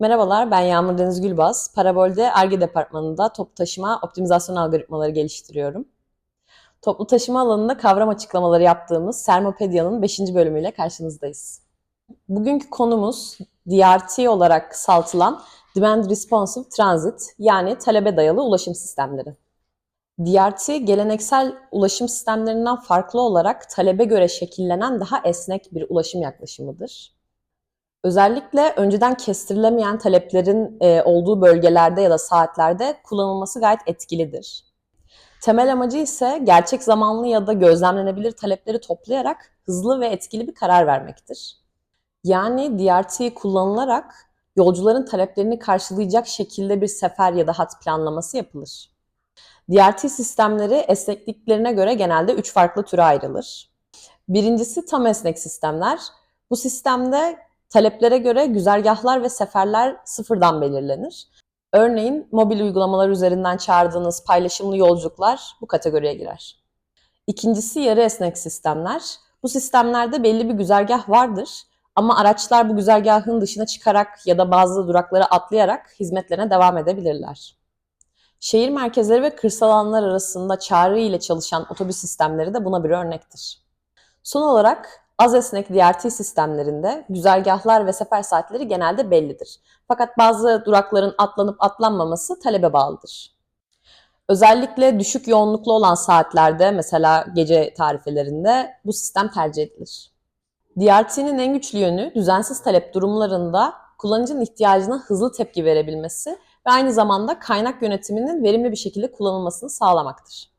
Merhabalar, ben Yağmur Deniz Gülbaz. Parabol'de ARGE departmanında toplu taşıma optimizasyon algoritmaları geliştiriyorum. Toplu taşıma alanında kavram açıklamaları yaptığımız Sermopedia'nın 5. bölümüyle karşınızdayız. Bugünkü konumuz DRT olarak kısaltılan Demand Responsive Transit yani talebe dayalı ulaşım sistemleri. DRT geleneksel ulaşım sistemlerinden farklı olarak talebe göre şekillenen daha esnek bir ulaşım yaklaşımıdır. Özellikle önceden kestirilemeyen taleplerin e, olduğu bölgelerde ya da saatlerde kullanılması gayet etkilidir. Temel amacı ise gerçek zamanlı ya da gözlemlenebilir talepleri toplayarak hızlı ve etkili bir karar vermektir. Yani DRT kullanılarak yolcuların taleplerini karşılayacak şekilde bir sefer ya da hat planlaması yapılır. DRT sistemleri esnekliklerine göre genelde üç farklı türe ayrılır. Birincisi tam esnek sistemler. Bu sistemde taleplere göre güzergahlar ve seferler sıfırdan belirlenir. Örneğin mobil uygulamalar üzerinden çağırdığınız paylaşımlı yolculuklar bu kategoriye girer. İkincisi yarı esnek sistemler. Bu sistemlerde belli bir güzergah vardır ama araçlar bu güzergahın dışına çıkarak ya da bazı durakları atlayarak hizmetlerine devam edebilirler. Şehir merkezleri ve kırsal alanlar arasında çağrı ile çalışan otobüs sistemleri de buna bir örnektir. Son olarak az esnek DRT sistemlerinde güzergahlar ve sefer saatleri genelde bellidir. Fakat bazı durakların atlanıp atlanmaması talebe bağlıdır. Özellikle düşük yoğunluklu olan saatlerde mesela gece tarifelerinde bu sistem tercih edilir. DRT'nin en güçlü yönü düzensiz talep durumlarında kullanıcının ihtiyacına hızlı tepki verebilmesi ve aynı zamanda kaynak yönetiminin verimli bir şekilde kullanılmasını sağlamaktır.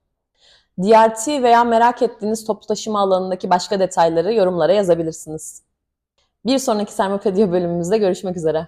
DRT veya merak ettiğiniz toplu taşıma alanındaki başka detayları yorumlara yazabilirsiniz. Bir sonraki Sermopedia bölümümüzde görüşmek üzere.